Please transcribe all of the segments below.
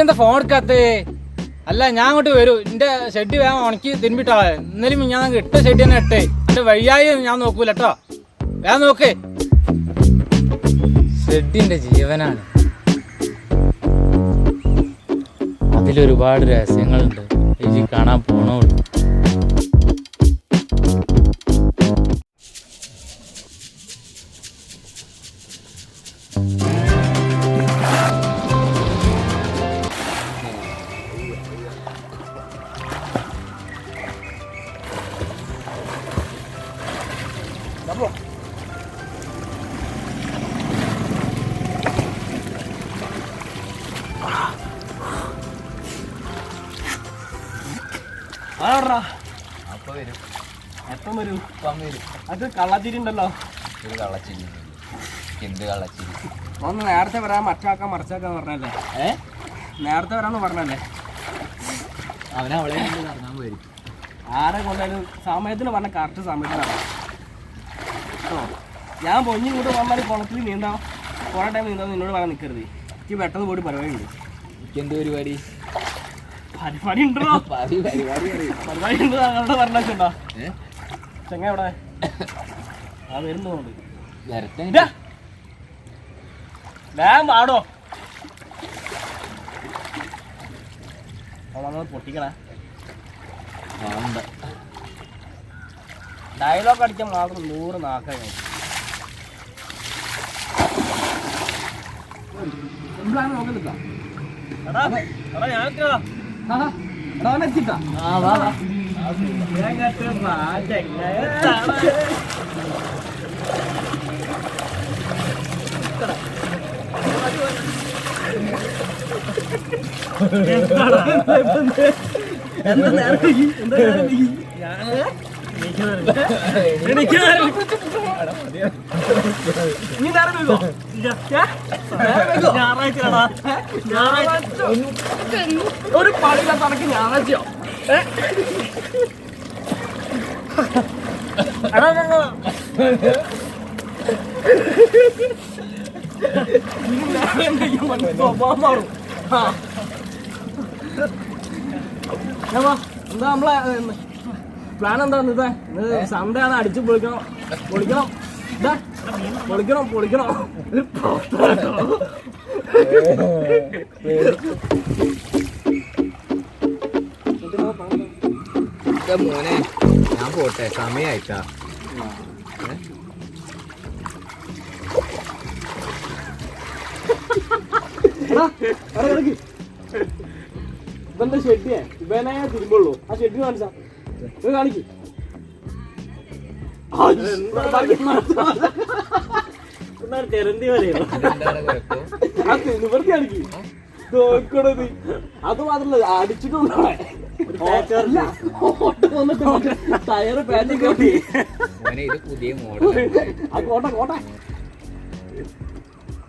ഇജെന്താ phone എടുക്കാത്തേ? അല്ല ഞാൻ അങ്ങോട്ട് വരൂ. എന്റെ ഷെഡ് വേഗം ഉണക്കി തിരുമ്പിട്ടാളെ എന്നാലും ഞാൻ ഇട്ട ഷെഡ് തന്നെ ഇട്ടേ. എന്റെ വഴിയായി ഞാൻ നോക്കൂല കേട്ടോ വേഗം നോക്കേ. ഷെഡിന്റെ ജീവനാണ്. അതിലൊരുപാട് രഹസ്യങ്ങളുണ്ട്. എനിക്ക് കാണാൻ പോണുള്ളൂ അപ്പൊ വരും. എപ്പം വരും? ഇപ്പം വരും. അത് കള്ളച്ചിരി ഉണ്ടല്ലോ. ഒരു കള്ളച്ചിരി എന്ത് കള്ളച്ചിരി? ഒന്ന് നേരത്തെ വരാൻ മറ്റാക്കാൻ മറിച്ചാക്കാൻ പറഞ്ഞല്ലേ? ഏ? നേരത്തെ വരാന്ന് പറഞ്ഞല്ലേ? അവനെ അവളെ കൊണ്ട് കറങ്ങാൻ വരും ആരെ കൊണ്ടായാലും സമയത്തിന് പറഞ്ഞ കറക്റ്റ് സമയത്തിനാണ് കേട്ടോ ഞാൻ പൊഞ്ഞി കൂടെ വന്നാൽ കുളത്തിൽ നീന്താം. കുറേ ടൈം നീന്താന്ന് നിന്നോട് പറയാൻ നിൽക്കരുത് എനിക്ക് പെട്ടെന്ന് പോയിട്ട് പരിപാടിയുണ്ട് എനിക്ക് എന്ത് പരിപാടി? പരിപാടി ഉണ്ടോ പരിപാടി ചെങ്ങ ആ വരുന്നുണ്ട് പൊട്ടിക്കണേ ഡയലോഗ് അടിക്കാൻ മാത്രം നൂറ് നാക്കാൻ നോക്കുന്നില്ല എടാ ഞാൻ എടാ ഞാൻ എന്താ നേരം? എന്താ നേരം? എനിക്ക് നേരം വൈകി. നീ നേരം ഒരു പണിയില്ലാത്ത അനക്ക് ഞായറാഴ്ചയോ? പ്ലാൻ എന്താ ഇന്നത്തെ ഇന്ന് സൺഡേ ആണ് അടിച്ചു പൊളിക്കണം പൊളിക്കണം. പൊളിക്കണം പൊളിക്കണം. മോനെ ഞാൻ പോട്ടെ സമയായിട്ടാ. ഇവന്റെ ഷെഡിയെ? ഇവനെ തിരുമ്പുള്ളൂ. ആ ഷെഡ് കാണിച്ചാ. കാണിക്ക്. തെരന്തി വരെയോ അതെന്താണ് കുഴപ്പം ആ നിവർത്തി കാണിക്ക് നോക്കണത് അത് മാത്രല്ല അടിച്ചിട്ടുണ്ടോ ടയറ് പാറ്റി കെട്ടി മോനെ ഇത് പുതിയ മോഡൽ ആ കോട്ട കോട്ട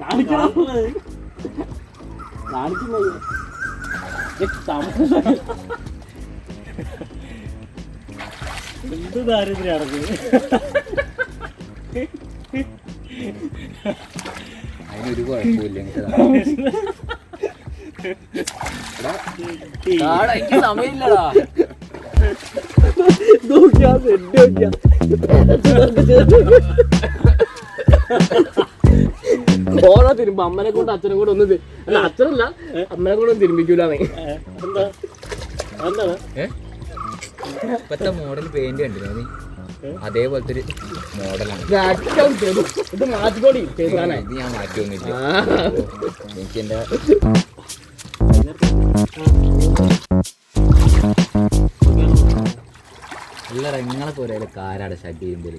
കാണിക്കണം കാണിക്കുന്നത് തമാശ. എന്ത് ദാരിദ്ര്യാണ് അതിനൊരു കുഴപ്പമില്ല എനിക്ക് എനിക്ക് സമയമില്ലടാ. നോക്കിയാ നോക്കിയാ ഓരോ തിരുമ്പോ അമ്മനെ കൊണ്ട് അച്ഛനെ കൂടെ ഒന്ന് അല്ല അച്ഛനല്ല അമ്മനെ കൂടെ ഒന്ന് തിരുമ്പിക്കൂലെന്താ എന്താ? എന്താണ് ഏ? ഇപ്പത്തെ മോഡൽ പെയിന്റ് കണ്ടില്ലേ നീ? അതേപോലത്തെ ഒരു മോഡലാണ് ഇത് മാറ്റിക്കോടി ഇത് ഞാൻ മാറ്റിയൊന്നുമില്ല. എനിക്ക് എന്റെ നല്ല റങ്ങളെ പോലെ കാരാടെ ഷഡ് ചെയ്യുമ്പോൾ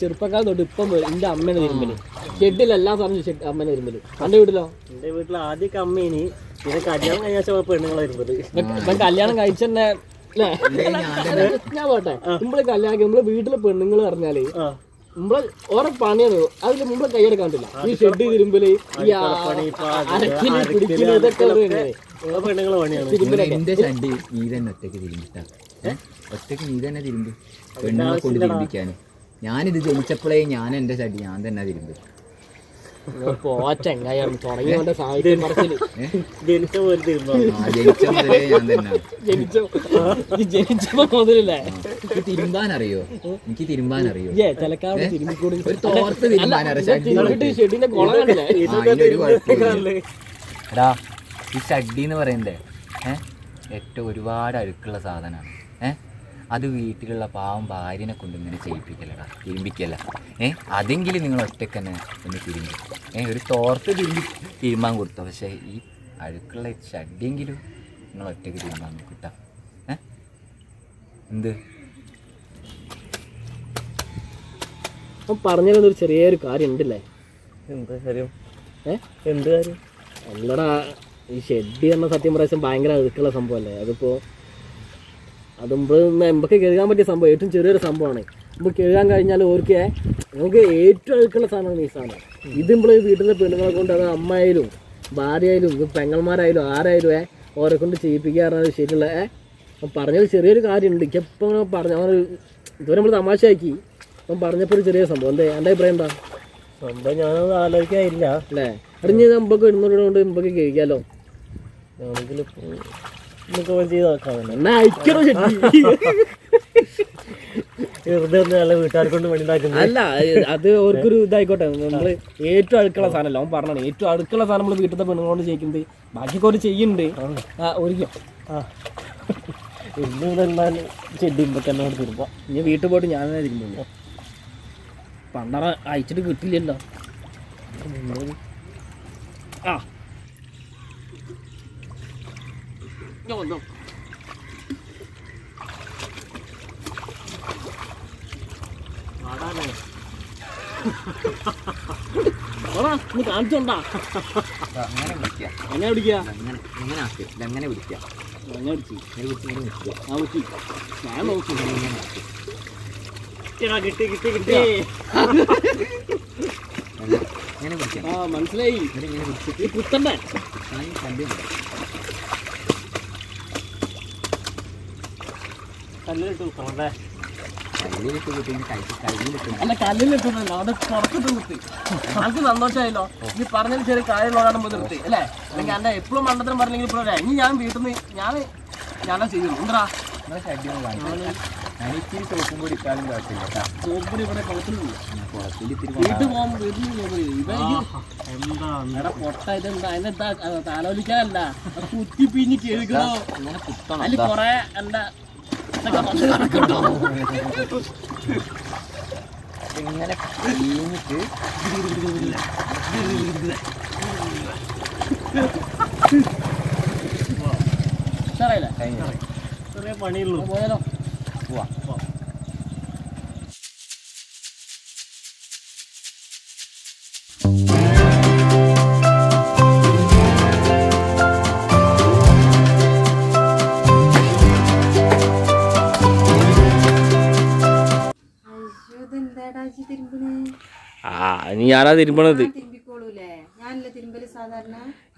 ചെറുപ്പക്കാലം തൊട്ട് ഇപ്പം വരെ എന്റെ അമ്മേനെ തിരുമ്പൽ ഷെഡിൽ എല്ലാ ഷെഡ് അമ്മേനെ തിരുമ്പൽ എന്റെ വീട്ടിലോ? എന്റെ വീട്ടിൽ ആദ്യമൊക്കെ അമ്മേനി പിന്നെ കല്യാണം കഴിഞ്ഞ പെണ്ണുങ്ങളെ തിരുമ്പത് ഇവൻ കല്യാണം കഴിച്ചെന്നെ ഞാൻ പോട്ടെ. നമ്മൾ കല്യാണം നമ്മൾ വീട്ടിലെ പെണ്ണുങ്ങൾ പറഞ്ഞാൽ നമ്മൾ നമ്മളെ ഓരോ പണിയാണ്. അതിൽ മുമ്പ് കൈയെടുക്കാണ്ടില്ല ഈ ഷെഡ് തിരുമ്പൽ ഈ ആ- അരക്കിൽ പിടിക്കൽ ഇതൊക്കെ. പെണ്ണുങ്ങളെ പണിയാണ്. തിരുമ്പലൊക്കെ എന്റെ ഷണ്ടി നീ തന്നെ ഒറ്റയ്ക്ക് തിരുമ്പിട്ടാ. ഒറ്റയ്ക്ക് നീ തന്നെ തിരുമ്പ്. പെണ്ണുങ്ങളെ കൊണ്ട് തിരുമ്പിക്കാന്. ഞാനിത് ജനിച്ചപ്പോഴേ ഞാൻ എന്റെ ചടി ഞാൻ തന്നെ. തിരുമ്പ് തിരുമ്പാൻ അറിയോ എനിക്ക് തിരുമ്പാൻ അറിയോ ഏ? ചിലക്കാട് ഒരു തോർത്ത് തിരുമ്പാൻ അറിയോ? എടാ ഈ ഷഡ്ഡി എന്ന് പറയണ്ടേ? ഏഹ് ഏറ്റവും ഒരുപാട് അഴുക്കുള്ള സാധനമാണ് ഏഹ് അത് വീട്ടിലുള്ള പാവം ഭാര്യനെ കൊണ്ട് ഇങ്ങനെ ചെയ്യിപ്പിക്കലടാ. തിരുമ്പിക്കല്ല. ഏ അതെങ്കിലും നിങ്ങൾ ഒറ്റയ്ക്ക് തന്നെ ഒന്ന് തിരുമ്പി. ഏ ഒരു തോർത്ത് തിരുമ്പി തിരുമ്പാൻ കൊടുത്തു. പക്ഷേ ഈ അഴുക്കുള്ള ചടിയെങ്കിലും നിങ്ങൾ ഒറ്റയ്ക്ക് തിരുമ്പാൻ നോക്കിട്ടാ. ഏ? എന്ത്? പറഞ്ഞൊരു ചെറിയൊരു കാര്യം ഉണ്ടല്ലേ എന്താ കാര്യം? ഏ? എന്ത് കാര്യം? അല്ലടാ ഈ ഷെഡ് എന്ന സത്യം പ്രാവശ്യം ഭയങ്കര അഴുക്കുള്ള സംഭവമല്ലേ? അതിപ്പോ അത് നമുക്ക് കഴുകാൻ പറ്റിയ സംഭവം ഏറ്റവും ചെറിയൊരു സംഭവമാണ്. നമുക്ക് കഴുകാൻ കഴിഞ്ഞാൽ ഓർക്ക് നമുക്ക് ഏറ്റവും അഴുക്കുള്ള സാധനമാണ് ഈ സാധനം. ഇത് നമ്മൾ വീട്ടിലെ പെണ്ണുങ്ങളെ കൊണ്ട് അത് അമ്മയായാലും ഭാര്യയായാലും പെങ്ങന്മാരായാലും ആരായാലും ഏ ഓരെ കൊണ്ട് ചെയ്യിപ്പിക്കാറാണ് ശരിയുള്ള പറഞ്ഞത് ചെറിയൊരു കാര്യമുണ്ട്. ഇപ്പം പറഞ്ഞ അവൻ ഇതുവരെ നമ്മൾ തമാശയാക്കി. അപ്പം പറഞ്ഞപ്പോൾ ഒരു ചെറിയ സംഭവം. എന്താ എന്റെ അഭിപ്രായം എന്താ? സംഭവം ഞാനത് ആലോചിക്കാനില്ല അല്ലേ? അടിഞ്ഞ് നമുക്ക് ഇടുന്നതുകൊണ്ട് നമുക്ക് കഴിക്കാമല്ലോ ഞാനെങ്കിൽ അല്ല അത് ഓർക്കൊരു ഇതായിക്കോട്ടെ. നമ്മൾ ഏറ്റവും അടുക്കള സാധനമല്ല അവൻ പറഞ്ഞാണ് ഏറ്റവും അടുക്കള സാധനം നമ്മൾ വീട്ടിലത്തെ പെണ്ണുങ്ങളോട് ചെയ്യിക്കുന്നത് ബാക്കിയൊക്കെ ഒരു ചെയ്യുന്നുണ്ട്. ആ ഒരിക്കലും ആ. എന്തായാലും ഇതെല്ലാം ചെടിയുമ്പോ തന്നെ അവിടെ തീർപ്പാ ഇനി വീട്ടിൽ പോയിട്ട് ഞാൻ തിരുമ്പുള്ളൂ പണ്ടറ അയച്ചിട്ട് കിട്ടില്ലല്ലോ. ആ. ഇങ്ങ് വന്നോ. വാടാ, നീ കാണിച്ചോണ്ടാ. അങ്ങനെ വിളിക്കുക എങ്ങനെ പിടിക്കുക അങ്ങനെ എങ്ങനെ ആക്കി. ഇതങ്ങനെ വിളിക്കുക എങ്ങനെ പിടിച്ചു ഇങ്ങനെ ഇങ്ങനെ നിൽക്കുക ആ വിളിച്ചു. ഞാൻ നോക്കി. കിട്ടിയടാ, കിട്ടി കിട്ടി കിട്ടി. അങ്ങനെ ഇങ്ങനെ ആ മനസ്സിലായി. ഇങ്ങനെ പിടിച്ചിട്ട് ഈ കുത്തണ്ടേ ഞാൻ കണ്ടു കല്ലിലിട്ട് കുത്തണല്ലേ കയ്യിലിട്ട് കൂട്ടി ഇങ്ങനെ കൈ കയ്യിലിട്ട് അല്ല കല്ലിലിട്ടുണ്ടല്ലോ അവിടെ പുറത്തിട്ട് കുത്തി. നമുക്ക് സന്തോഷമായല്ലോ. ഈ പറഞ്ഞ ചെറിയ കാര്യമുള്ളതാണ് മുതൽ നിർത്തി അല്ലേ? അല്ലെങ്കിൽ എന്റെ എപ്പോഴും മണ്ടത്തരം പറഞ്ഞെങ്കിൽ ഇപ്പോഴും ഇനി ഞാൻ വീട്ടിൽ നിന്ന് ഞാൻ ഞാനാ ചെയ്യുന്നു എന്താ ഇത്തിരി സോപ്പും കൂടി ഇട്ടാലും കുഴപ്പമില്ല സോപ്പിന് ഇവിടെ കുളത്തിലില്ല കുളത്തിൽ ഇത്തിരി വീട്ടിൽ പോകുമ്പോൾ വീട്ടിൽ എന്താ പൊട്ട ഇതെന്താ? അതിനെന്താ താലോലിക്കാനല്ല കുത്തി പിഞ്ഞ് കേൾക്കണോ ഇങ്ങനെ കുത്തണം അതിൽ കൊറേ കിടക്കുന്നുണ്ടോ? ഇങ്ങനെ കഴിഞ്ഞിട്ട് ചെറിയ പണിയുള്ളൂ പോയാലോ പോവാ ആ ഇനി ആരാ തിരുമ്പണത്.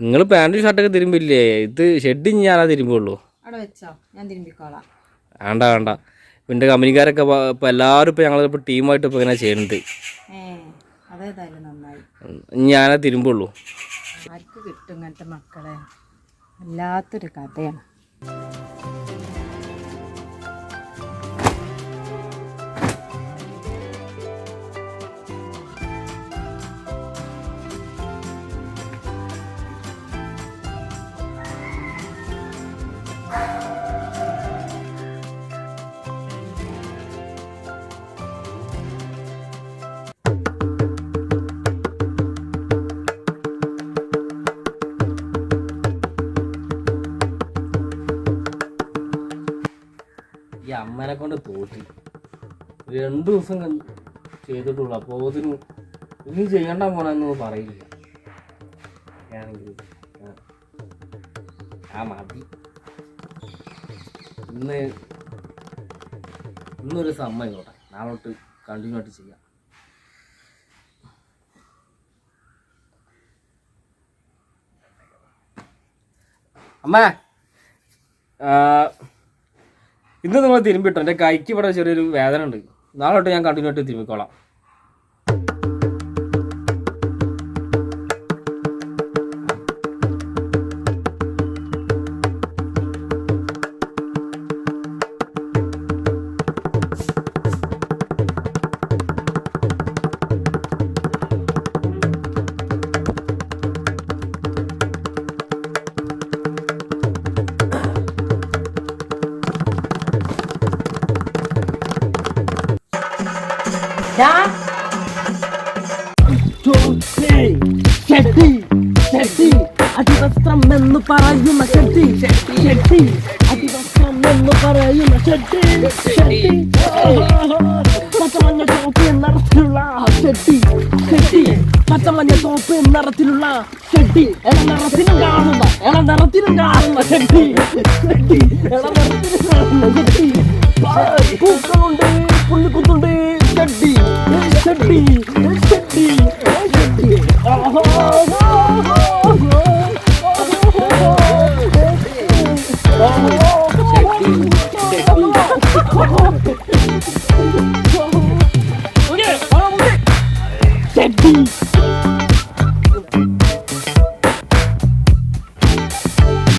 നിങ്ങൾ പാന്റും ഷർട്ടൊക്കെ തിരുമ്പില്ലേ? ഇത് ഷെഡ് ഇനി ഞാനാ തിരുമ്പുള്ളൂ. വേണ്ട വേണ്ട. പിന്നെ കമ്പനിക്കാരൊക്കെ ഇപ്പൊ എല്ലാവരും ഇപ്പൊ ഞങ്ങളിപ്പോ ടീമായിട്ട് ഇപ്പൊ ഇങ്ങനെ ചെയ്യണത്. ഞാനാ തിരുമ്പുള്ളൂ. ആർക്ക് കിട്ടും ഇങ്ങനത്തെ മക്കളെ? വല്ലാത്തൊരു കഥയാണ്. അമ്മനെ കൊണ്ട് തോറ്റി. രണ്ടു ദിവസം ചെയ്തിട്ടുള്ളു. അപ്പോൾ അതിന് ഇനി ചെയ്യണ്ട പോണെന്ന് പറയില്ല. ആ മതി. ഇന്ന് ഇന്നൊരു സമ്മതിക്കോട്ടെ. നാളോട്ട് കണ്ടിന്യൂ ആയിട്ട് ചെയ്യാം. അമ്മ ഇന്ന് നിങ്ങൾ തിരുമ്പിട്ടോ? എന്റെ കൈക്ക് ഇവിടെ ചെറിയൊരു വേദന ഉണ്ട് നാളെ തൊട്ട് ഞാൻ കണ്ടിന്യൂ ആയിട്ട് തിരുമ്മിക്കോളാം. ഷെട്ടി ഷെട്ടി അതിവസ്ത്രം എന്ന് പറയുന്ന ഷെട്ടി ഷെട്ടി അതിവസ്ത്രം എന്ന് പറയുന്ന ഷെട്ടി ഷെട്ടി പച്ചമഞ്ഞ ചോപ്പ് നിറത്തിലുള്ള ഷെട്ടി ഷെട്ടി പച്ചമഞ്ഞ ചോപ്പ് നിറത്തിലുള്ള ഷെട്ടി എന്ന നിറത്തിനും കാണുന്ന എന്ന നിറത്തിനും കാണുന്ന ഷെട്ടി ഷെട്ടി എന്ന നിറത്തിനും കാണുന്ന ഷെട്ടി പൂക്കളുണ്ട് പുള്ളിക്കുത്തുണ്ട് ഷെട്ടി ഷെട്ടി ഷെട്ടി